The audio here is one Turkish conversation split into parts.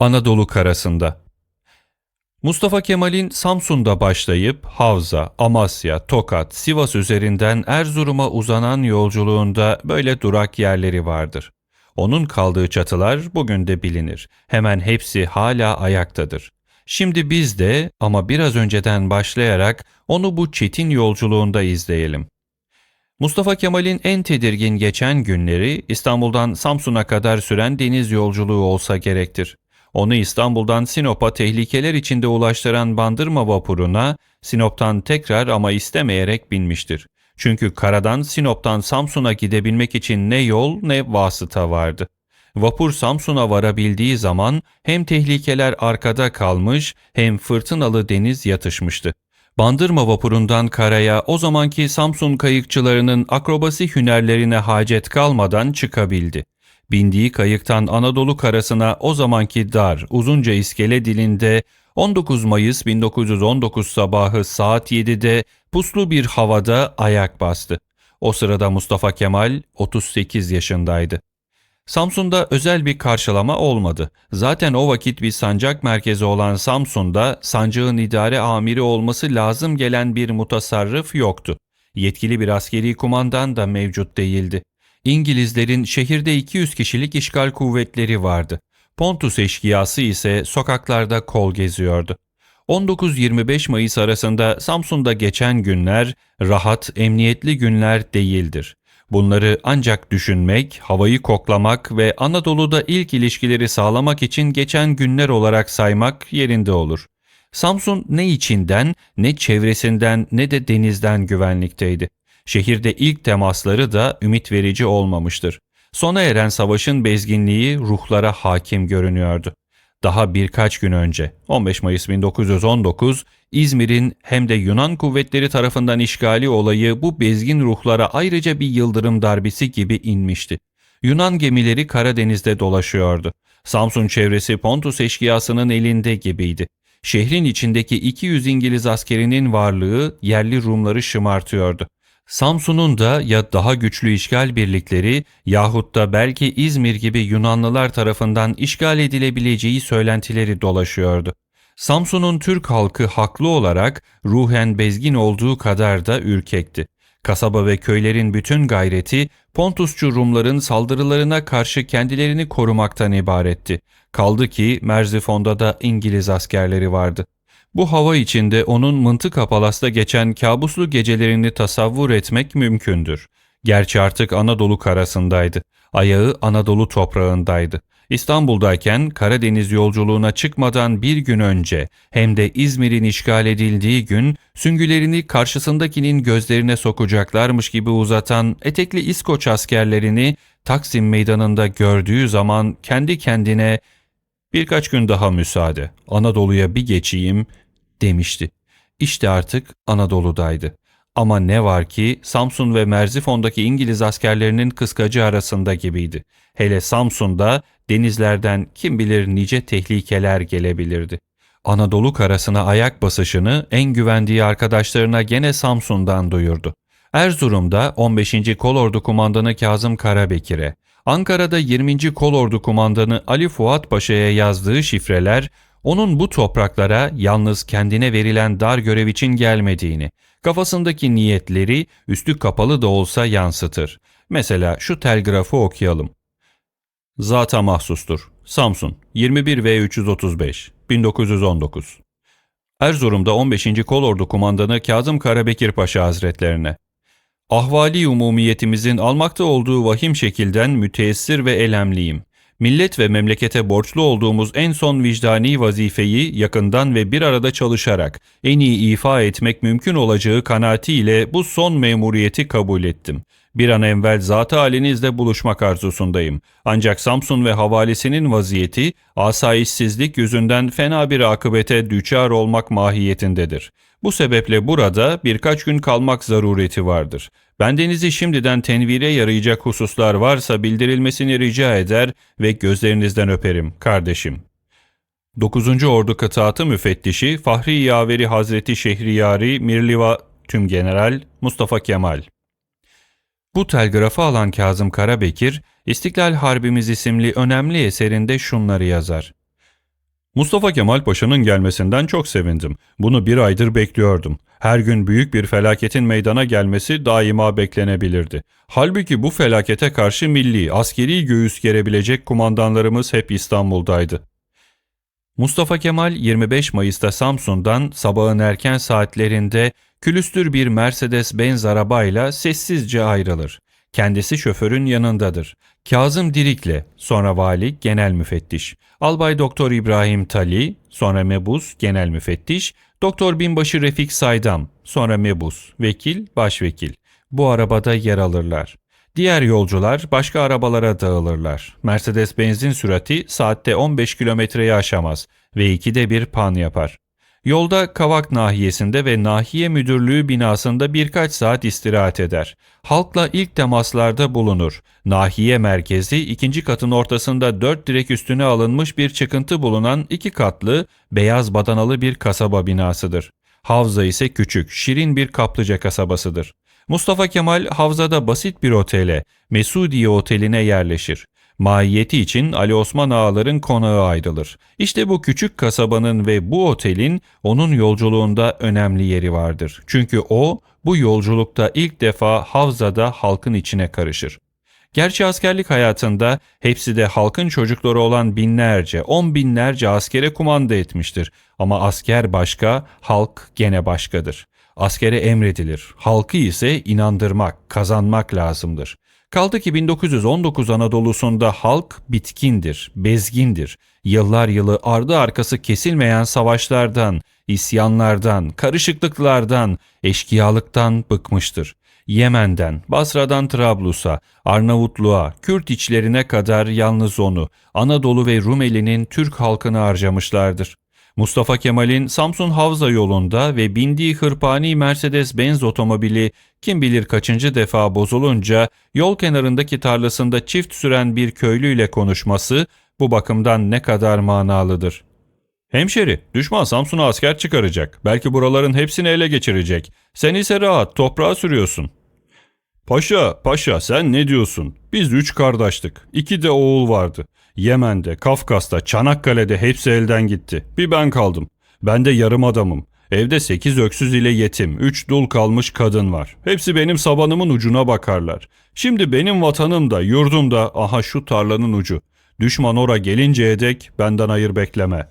Anadolu karasında. Mustafa Kemal'in Samsun'da başlayıp Havza, Amasya, Tokat, Sivas üzerinden Erzurum'a uzanan yolculuğunda böyle durak yerleri vardır. Onun kaldığı çatılar bugün de bilinir. Hemen hepsi hala ayaktadır. Şimdi biz de ama biraz önceden başlayarak onu bu çetin yolculuğunda izleyelim. Mustafa Kemal'in en tedirgin geçen günleri İstanbul'dan Samsun'a kadar süren deniz yolculuğu olsa gerektir. Onu İstanbul'dan Sinop'a tehlikeler içinde ulaştıran bandırma vapuruna Sinop'tan tekrar ama istemeyerek binmiştir. Çünkü karadan Sinop'tan Samsun'a gidebilmek için ne yol ne vasıta vardı. Vapur Samsun'a varabildiği zaman hem tehlikeler arkada kalmış hem fırtınalı deniz yatışmıştı. Bandırma vapurundan karaya o zamanki Samsun kayıkçılarının akrobasi hünerlerine hacet kalmadan çıkabildi. Bindiği kayıktan Anadolu karasına o zamanki dar, uzunca iskele dilinde 19 Mayıs 1919 sabahı saat 7'de puslu bir havada ayak bastı. O sırada Mustafa Kemal 38 yaşındaydı. Samsun'da özel bir karşılama olmadı. Zaten o vakit bir sancak merkezi olan Samsun'da sancağın idare amiri olması lazım gelen bir mutasarrıf yoktu. Yetkili bir askeri kumandan da mevcut değildi. İngilizlerin şehirde 200 kişilik işgal kuvvetleri vardı. Pontus eşkıyası ise sokaklarda kol geziyordu. 19-25 Mayıs arasında Samsun'da geçen günler rahat, emniyetli günler değildir. Bunları ancak düşünmek, havayı koklamak ve Anadolu'da ilk ilişkileri sağlamak için geçen günler olarak saymak yerinde olur. Samsun ne içinden, ne çevresinden ne de denizden güvenlikteydi. Şehirde ilk temasları da ümit verici olmamıştır. Sona eren savaşın bezginliği ruhlara hakim görünüyordu. Daha birkaç gün önce 15 Mayıs 1919 İzmir'in hem de Yunan kuvvetleri tarafından işgali olayı bu bezgin ruhlara ayrıca bir yıldırım darbesi gibi inmişti. Yunan gemileri Karadeniz'de dolaşıyordu. Samsun çevresi Pontus eşkıyasının elinde gibiydi. Şehrin içindeki 200 İngiliz askerinin varlığı yerli Rumları şımartıyordu. Samsun'un da ya daha güçlü işgal birlikleri yahut da belki İzmir gibi Yunanlılar tarafından işgal edilebileceği söylentileri dolaşıyordu. Samsun'un Türk halkı haklı olarak ruhen bezgin olduğu kadar da ürkekti. Kasaba ve köylerin bütün gayreti Pontusçu Rumların saldırılarına karşı kendilerini korumaktan ibaretti. Kaldı ki Merzifon'da da İngiliz askerleri vardı. Bu hava içinde onun Mıntıka Palas'ta geçen kabuslu gecelerini tasavvur etmek mümkündür. Gerçi artık Anadolu karasındaydı. Ayağı Anadolu toprağındaydı. İstanbul'dayken Karadeniz yolculuğuna çıkmadan bir gün önce hem de İzmir'in işgal edildiği gün süngülerini karşısındakinin gözlerine sokacaklarmış gibi uzatan etekli İskoç askerlerini Taksim meydanında gördüğü zaman kendi kendine birkaç gün daha müsaade Anadolu'ya bir geçeyim demişti. İşte artık Anadolu'daydı. Ama ne var ki Samsun ve Merzifon'daki İngiliz askerlerinin kıskacı arasında gibiydi. Hele Samsun'da denizlerden kim bilir nice tehlikeler gelebilirdi. Anadolu karasına ayak basışını en güvendiği arkadaşlarına gene Samsun'dan duyurdu. Erzurum'da 15. Kolordu Kumandanı Kazım Karabekir'e, Ankara'da 20. Kolordu Kumandanı Ali Fuat Paşa'ya yazdığı şifreler onun bu topraklara yalnız kendine verilen dar görev için gelmediğini, kafasındaki niyetleri üstü kapalı da olsa yansıtır. Mesela şu telgrafı okuyalım. Zata mahsustur. Samsun 21 v 335 1919 Erzurum'da 15. Kolordu Kumandanı Kazım Karabekir Paşa Hazretlerine Ahvali umumiyetimizin almakta olduğu vahim şekilden müteessir ve elemliyim millet ve memlekete borçlu olduğumuz en son vicdani vazifeyi yakından ve bir arada çalışarak en iyi ifa etmek mümkün olacağı kanaatiyle bu son memuriyeti kabul ettim. Bir an evvel zat halinizle buluşmak arzusundayım. Ancak Samsun ve havalesinin vaziyeti asayişsizlik yüzünden fena bir akıbete düçar olmak mahiyetindedir. Bu sebeple burada birkaç gün kalmak zarureti vardır. Bendenizi şimdiden tenvire yarayacak hususlar varsa bildirilmesini rica eder ve gözlerinizden öperim kardeşim. 9. Ordu Kıtaatı Müfettişi Fahri Yaveri Hazreti Şehriyari Mirliva Tümgeneral Mustafa Kemal Bu telgrafı alan Kazım Karabekir, İstiklal Harbimiz isimli önemli eserinde şunları yazar. Mustafa Kemal Paşa'nın gelmesinden çok sevindim. Bunu bir aydır bekliyordum. Her gün büyük bir felaketin meydana gelmesi daima beklenebilirdi. Halbuki bu felakete karşı milli, askeri göğüs gerebilecek kumandanlarımız hep İstanbul'daydı. Mustafa Kemal 25 Mayıs'ta Samsun'dan sabahın erken saatlerinde külüstür bir Mercedes-Benz arabayla sessizce ayrılır. Kendisi şoförün yanındadır. Kazım Dirik'le, sonra vali genel müfettiş. Albay Doktor İbrahim Tali, sonra mebus genel müfettiş. Doktor Binbaşı Refik Saydam, sonra mebus, vekil, başvekil. Bu arabada yer alırlar. Diğer yolcular başka arabalara dağılırlar. Mercedes-Benz'in sürati saatte 15 kilometreyi aşamaz ve ikide bir pan yapar. Yolda Kavak nahiyesinde ve nahiye müdürlüğü binasında birkaç saat istirahat eder. Halkla ilk temaslarda bulunur. Nahiye merkezi ikinci katın ortasında dört direk üstüne alınmış bir çıkıntı bulunan iki katlı, beyaz badanalı bir kasaba binasıdır. Havza ise küçük, şirin bir kaplıca kasabasıdır. Mustafa Kemal Havza'da basit bir otele, Mesudiye Oteli'ne yerleşir. Mahiyeti için Ali Osman Ağaların konağı ayrılır. İşte bu küçük kasabanın ve bu otelin onun yolculuğunda önemli yeri vardır. Çünkü o bu yolculukta ilk defa Havza'da halkın içine karışır. Gerçi askerlik hayatında hepsi de halkın çocukları olan binlerce, on binlerce askere kumanda etmiştir. Ama asker başka, halk gene başkadır. Askere emredilir, halkı ise inandırmak, kazanmak lazımdır. Kaldı ki 1919 Anadolu'sunda halk bitkindir, bezgindir. Yıllar yılı ardı arkası kesilmeyen savaşlardan, isyanlardan, karışıklıklardan, eşkıyalıktan bıkmıştır. Yemen'den, Basra'dan Trablus'a, Arnavutluğa, Kürt içlerine kadar yalnız onu, Anadolu ve Rumeli'nin Türk halkını harcamışlardır. Mustafa Kemal'in Samsun Havza yolunda ve bindiği hırpani Mercedes-Benz otomobili kim bilir kaçıncı defa bozulunca yol kenarındaki tarlasında çift süren bir köylüyle konuşması bu bakımdan ne kadar manalıdır. Hemşeri, düşman Samsun'a asker çıkaracak. Belki buraların hepsini ele geçirecek. Sen ise rahat, toprağa sürüyorsun. Paşa, paşa sen ne diyorsun? Biz üç kardeştik. İki de oğul vardı. Yemen'de, Kafkas'ta, Çanakkale'de hepsi elden gitti. Bir ben kaldım. Ben de yarım adamım. Evde sekiz öksüz ile yetim, üç dul kalmış kadın var. Hepsi benim sabanımın ucuna bakarlar. Şimdi benim vatanım da, yurdum da aha şu tarlanın ucu. Düşman ora gelinceye dek benden hayır bekleme.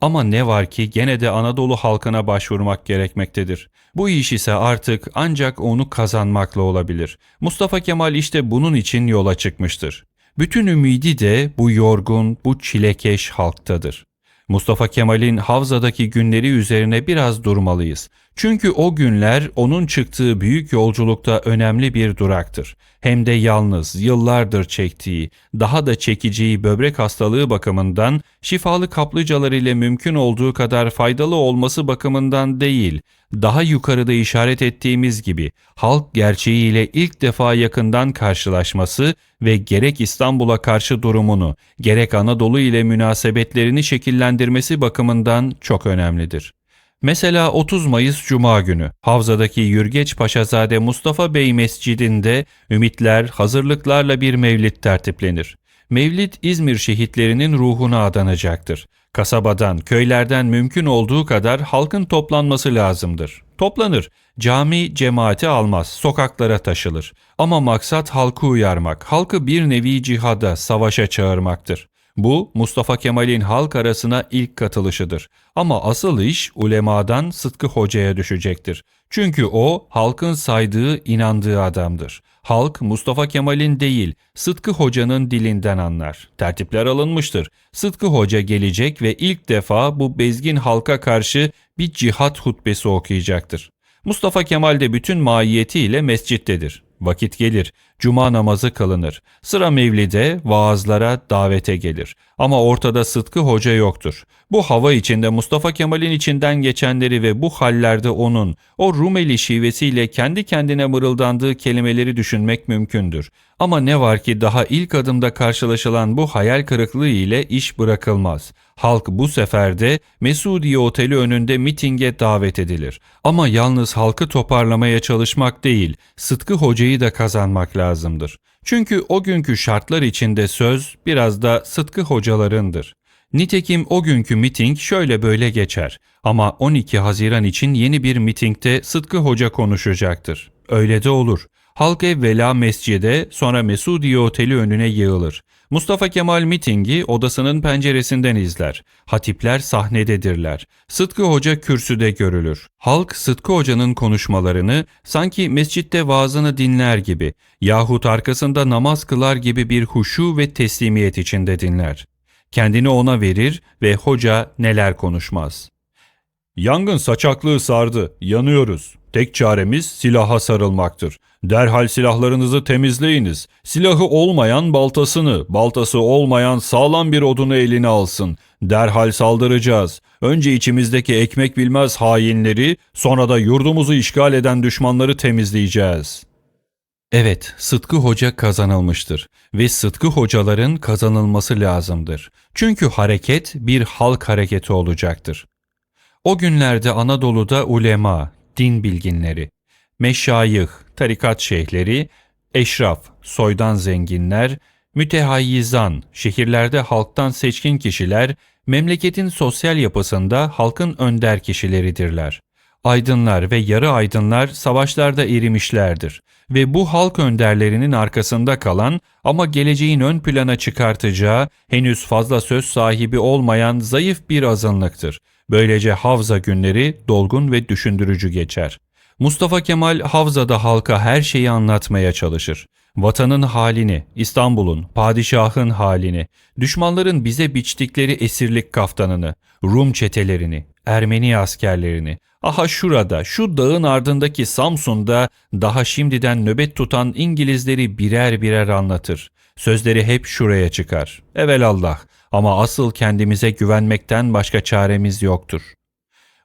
Ama ne var ki gene de Anadolu halkına başvurmak gerekmektedir. Bu iş ise artık ancak onu kazanmakla olabilir. Mustafa Kemal işte bunun için yola çıkmıştır. Bütün ümidi de bu yorgun, bu çilekeş halktadır. Mustafa Kemal'in Havza'daki günleri üzerine biraz durmalıyız. Çünkü o günler onun çıktığı büyük yolculukta önemli bir duraktır. Hem de yalnız, yıllardır çektiği, daha da çekeceği böbrek hastalığı bakımından, şifalı kaplıcalar ile mümkün olduğu kadar faydalı olması bakımından değil, daha yukarıda işaret ettiğimiz gibi halk gerçeğiyle ilk defa yakından karşılaşması ve gerek İstanbul'a karşı durumunu, gerek Anadolu ile münasebetlerini şekillendirmesi bakımından çok önemlidir. Mesela 30 Mayıs Cuma günü Havza'daki Yürgeç Paşazade Mustafa Bey Mescidinde ümitler, hazırlıklarla bir mevlid tertiplenir. Mevlid İzmir şehitlerinin ruhuna adanacaktır. Kasabadan, köylerden mümkün olduğu kadar halkın toplanması lazımdır. Toplanır. Cami cemaati almaz, sokaklara taşılır. Ama maksat halkı uyarmak, halkı bir nevi cihada, savaşa çağırmaktır. Bu Mustafa Kemal'in halk arasına ilk katılışıdır. Ama asıl iş ulemadan Sıtkı Hoca'ya düşecektir. Çünkü o halkın saydığı, inandığı adamdır. Halk Mustafa Kemal'in değil, Sıtkı Hoca'nın dilinden anlar. Tertipler alınmıştır. Sıtkı Hoca gelecek ve ilk defa bu bezgin halka karşı bir cihat hutbesi okuyacaktır. Mustafa Kemal de bütün mahiyetiyle mescittedir. Vakit gelir, cuma namazı kılınır. Sıra mevlide, vaazlara, davete gelir. Ama ortada Sıtkı Hoca yoktur. Bu hava içinde Mustafa Kemal'in içinden geçenleri ve bu hallerde onun, o Rumeli şivesiyle kendi kendine mırıldandığı kelimeleri düşünmek mümkündür. Ama ne var ki daha ilk adımda karşılaşılan bu hayal kırıklığı ile iş bırakılmaz. Halk bu sefer de Mesudiye Oteli önünde mitinge davet edilir. Ama yalnız halkı toparlamaya çalışmak değil, Sıtkı Hoca'yı da kazanmak lazımdır. Çünkü o günkü şartlar içinde söz biraz da Sıtkı hocalarındır. Nitekim o günkü miting şöyle böyle geçer. Ama 12 Haziran için yeni bir mitingde Sıtkı Hoca konuşacaktır. Öyle de olur. Halk evvela mescide sonra Mesudiye Oteli önüne yığılır. Mustafa Kemal mitingi odasının penceresinden izler. Hatipler sahnededirler. Sıtkı Hoca kürsüde görülür. Halk Sıtkı Hoca'nın konuşmalarını sanki mescitte vaazını dinler gibi yahut arkasında namaz kılar gibi bir huşu ve teslimiyet içinde dinler. Kendini ona verir ve hoca neler konuşmaz. Yangın saçaklığı sardı, yanıyoruz. Tek çaremiz silaha sarılmaktır. Derhal silahlarınızı temizleyiniz. Silahı olmayan baltasını, baltası olmayan sağlam bir odunu eline alsın. Derhal saldıracağız. Önce içimizdeki ekmek bilmez hainleri, sonra da yurdumuzu işgal eden düşmanları temizleyeceğiz.'' Evet, Sıtkı Hoca kazanılmıştır ve Sıtkı hocaların kazanılması lazımdır. Çünkü hareket bir halk hareketi olacaktır. O günlerde Anadolu'da ulema, din bilginleri, meşayih, tarikat şeyhleri, eşraf, soydan zenginler, mütehayyizan, şehirlerde halktan seçkin kişiler, memleketin sosyal yapısında halkın önder kişileridirler. Aydınlar ve yarı aydınlar savaşlarda erimişlerdir ve bu halk önderlerinin arkasında kalan ama geleceğin ön plana çıkartacağı henüz fazla söz sahibi olmayan zayıf bir azınlıktır. Böylece Havza günleri dolgun ve düşündürücü geçer. Mustafa Kemal Havza'da halka her şeyi anlatmaya çalışır. Vatanın halini, İstanbul'un, padişahın halini, düşmanların bize biçtikleri esirlik kaftanını, Rum çetelerini, Ermeni askerlerini, aha şurada, şu dağın ardındaki Samsun'da daha şimdiden nöbet tutan İngilizleri birer birer anlatır. Sözleri hep şuraya çıkar. Evelallah ama asıl kendimize güvenmekten başka çaremiz yoktur.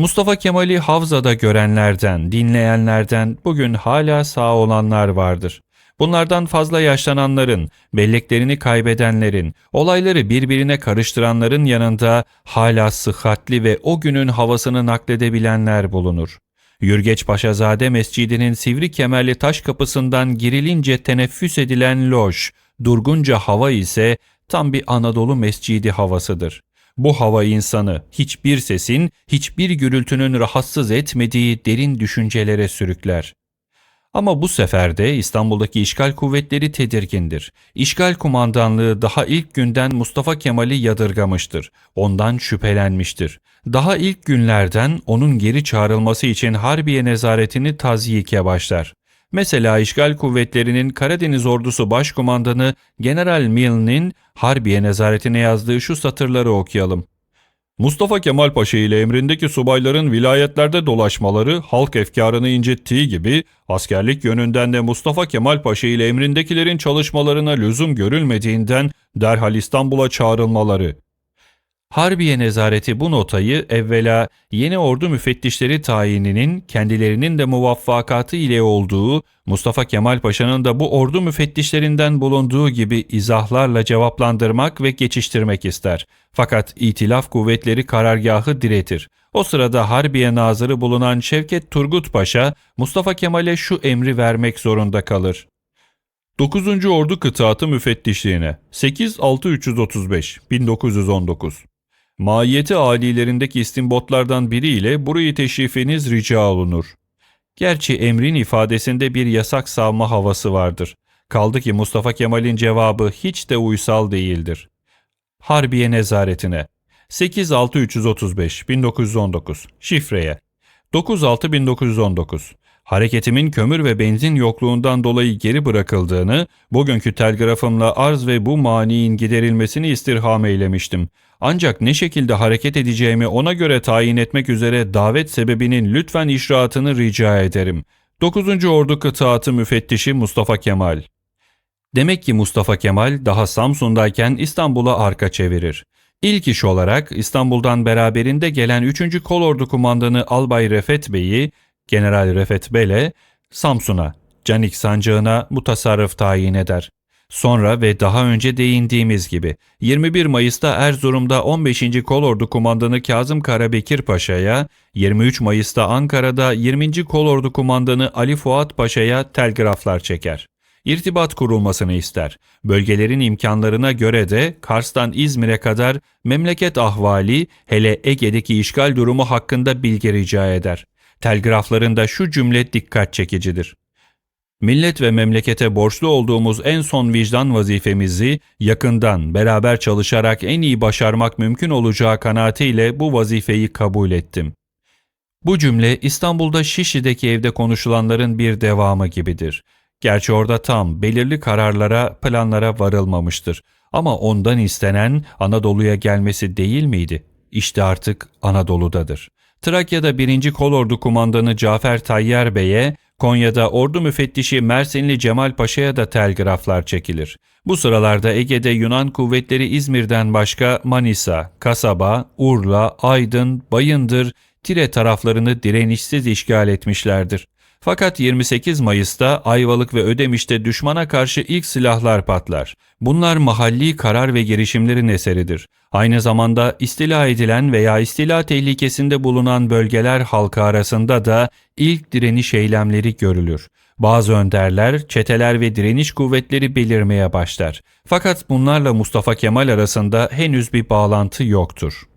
Mustafa Kemal'i Havza'da görenlerden, dinleyenlerden bugün hala sağ olanlar vardır. Bunlardan fazla yaşlananların, belleklerini kaybedenlerin, olayları birbirine karıştıranların yanında hala sıhhatli ve o günün havasını nakledebilenler bulunur. Yürgeç Paşazade Mescidi'nin sivri kemerli taş kapısından girilince teneffüs edilen loş, durgunca hava ise tam bir Anadolu mescidi havasıdır. Bu hava insanı hiçbir sesin, hiçbir gürültünün rahatsız etmediği derin düşüncelere sürükler. Ama bu sefer de İstanbul'daki işgal kuvvetleri tedirgindir. İşgal kumandanlığı daha ilk günden Mustafa Kemal'i yadırgamıştır. Ondan şüphelenmiştir. Daha ilk günlerden onun geri çağrılması için Harbiye nezaretini tazyike başlar. Mesela işgal kuvvetlerinin Karadeniz Ordusu Başkumandanı General Milne'in Harbiye nezaretine yazdığı şu satırları okuyalım. Mustafa Kemal Paşa ile emrindeki subayların vilayetlerde dolaşmaları halk efkarını incittiği gibi askerlik yönünden de Mustafa Kemal Paşa ile emrindekilerin çalışmalarına lüzum görülmediğinden derhal İstanbul'a çağrılmaları. Harbiye nezareti bu notayı evvela yeni ordu müfettişleri tayininin kendilerinin de muvaffakatı ile olduğu, Mustafa Kemal Paşa'nın da bu ordu müfettişlerinden bulunduğu gibi izahlarla cevaplandırmak ve geçiştirmek ister. Fakat itilaf kuvvetleri karargahı diretir. O sırada Harbiye Nazırı bulunan Şevket Turgut Paşa, Mustafa Kemal'e şu emri vermek zorunda kalır. 9. Ordu Kıtaatı Müfettişliğine 86335 1919 Mahiyeti alilerindeki istimbotlardan biriyle burayı teşrifiniz rica olunur. Gerçi emrin ifadesinde bir yasak savma havası vardır. Kaldı ki Mustafa Kemal'in cevabı hiç de uysal değildir. Harbiye nezaretine 86335 1919 şifreye 96 1919 hareketimin kömür ve benzin yokluğundan dolayı geri bırakıldığını, bugünkü telgrafımla arz ve bu maniin giderilmesini istirham eylemiştim. Ancak ne şekilde hareket edeceğimi ona göre tayin etmek üzere davet sebebinin lütfen işraatını rica ederim. 9. Ordu Kıtaatı Müfettişi Mustafa Kemal Demek ki Mustafa Kemal daha Samsun'dayken İstanbul'a arka çevirir. İlk iş olarak İstanbul'dan beraberinde gelen 3. Kolordu Kumandanı Albay Refet Bey'i General Refet Bele Samsun'a, Canik sancağına mutasarrıf tayin eder. Sonra ve daha önce değindiğimiz gibi 21 Mayıs'ta Erzurum'da 15. Kolordu Kumandanı Kazım Karabekir Paşa'ya, 23 Mayıs'ta Ankara'da 20. Kolordu Kumandanı Ali Fuat Paşa'ya telgraflar çeker. İrtibat kurulmasını ister. Bölgelerin imkanlarına göre de Kars'tan İzmir'e kadar memleket ahvali, hele Ege'deki işgal durumu hakkında bilgi rica eder. Telgraflarında şu cümle dikkat çekicidir. Millet ve memlekete borçlu olduğumuz en son vicdan vazifemizi yakından beraber çalışarak en iyi başarmak mümkün olacağı kanaatiyle bu vazifeyi kabul ettim. Bu cümle İstanbul'da Şişli'deki evde konuşulanların bir devamı gibidir. Gerçi orada tam belirli kararlara, planlara varılmamıştır. Ama ondan istenen Anadolu'ya gelmesi değil miydi? İşte artık Anadolu'dadır. Trakya'da 1. Kolordu Kumandanı Cafer Tayyar Bey'e, Konya'da Ordu Müfettişi Mersinli Cemal Paşa'ya da telgraflar çekilir. Bu sıralarda Ege'de Yunan kuvvetleri İzmir'den başka Manisa, Kasaba, Urla, Aydın, Bayındır, Tire taraflarını direnişsiz işgal etmişlerdir. Fakat 28 Mayıs'ta Ayvalık ve Ödemiş'te düşmana karşı ilk silahlar patlar. Bunlar mahalli karar ve girişimlerin eseridir. Aynı zamanda istila edilen veya istila tehlikesinde bulunan bölgeler halkı arasında da ilk direniş eylemleri görülür. Bazı önderler, çeteler ve direniş kuvvetleri belirmeye başlar. Fakat bunlarla Mustafa Kemal arasında henüz bir bağlantı yoktur.